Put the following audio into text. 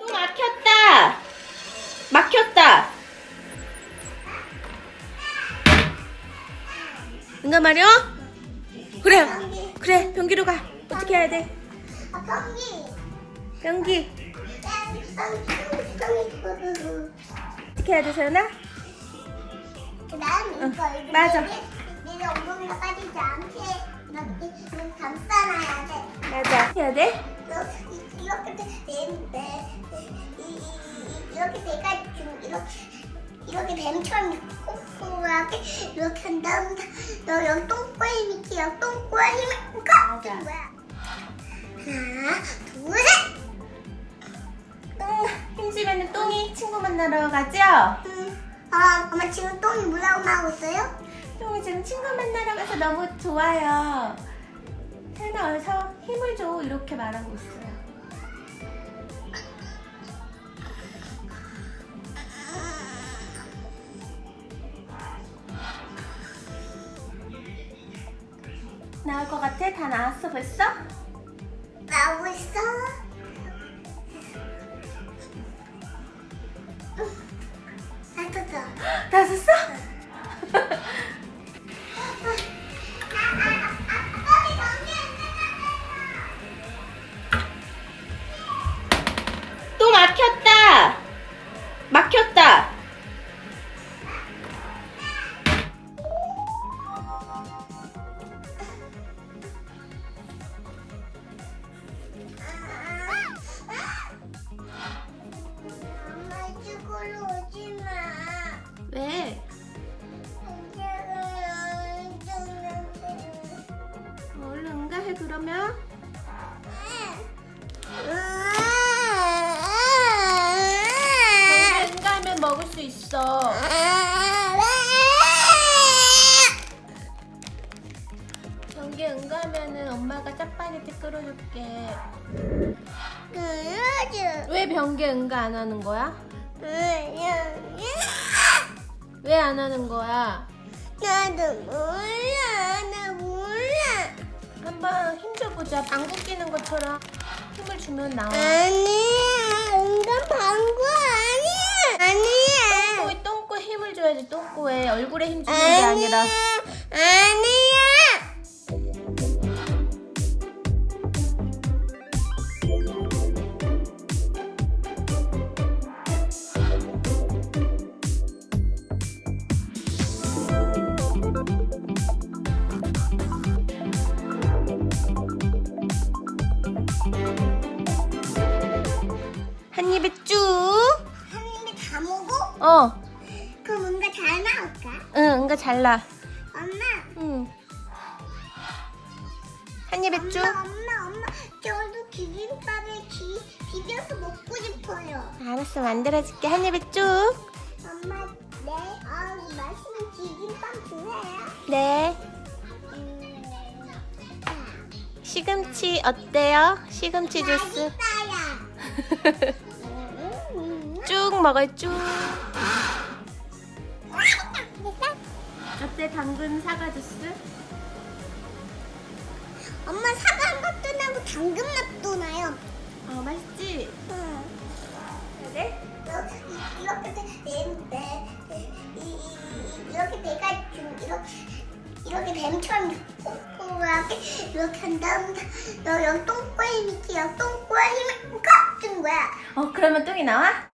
또 막혔다. 막혔다. 응가 말이야? 그래. 그래. 변기로 가. 어떻게 해야 돼? 변기. 그 어떻게 해야 돼, 서연아? 다음 응, 이거 이렇게 맞아. 내가 엉덩이가 빠지지 않게 이렇게 감싸놔야 돼. 맞아. 해야 돼? 이렇게 이렇게 되는데 이렇게 지금 이렇게 이렇게 뱀처럼 콩콩하게 이렇게 한 다음 너 여기 똥꼬에 여기 똥꼬에 힘이 꽉 맞아. 하나 둘 셋 똥, 힘주면은 똥이 친구 만나러 가죠? 음, 아, 엄마 지금 똥이 뭐라고 나오고 있어요? 똥이 지금 친구 만나러 가서 너무 좋아요. 서연아, 어서 힘을 줘. 이렇게 말하고 있어요. 나올 것 같아? 다 나왔어 벌써? 나오고 있어? 아, 됐어. 다 썼어? 해 그러면. 언제 응가하면 먹을 수 있어. 경기 응가하면은 엄마가 짜파게티 끓여줄게. 왜 변기 응가 안 하는 거야? 왜 안 하는 거야? 나도 몰라. 한번 힘줘보자. 방구 끼는 것처럼 힘을 주면 나와. 아니야, 인간 방구 아니야. 아니야. 똥꼬에 똥꼬에 힘을 줘야지. 똥꼬에 얼굴에 힘 주는 게 아니라. 아니야. 한 입에 쭉. 한 입에 다 먹어? 어. 그럼 뭔가 잘 나올까? 응, 응가 잘라. 엄마, 응. 한 입에 쭉. 엄마, 엄마, 엄마. 저도 비빔밥에 기, 비벼서 먹고 싶어요. 알았어, 만들어줄게. 한 입에 쭉. 엄마, 네, 아, 맛있는 비빔밥 주세요. 네. 음, 시금치 어때요? 시금치 주스. 맛있어요. 됐어? 어때, 당근 사과 주스? 엄마 사과 맛도 나고 당근 맛도 나요. 어, 맛있지? 응. 그래? 이렇게 되는데 이렇게 내가 좀 이렇게 이렇게 뱀처럼 콩콩하게 이렇게 한 다음 너 여기 똥꼬에 힘이 있지 여기 똥꼬에 힘이 꽉준 거야. 어, 그러면 똥이 나와?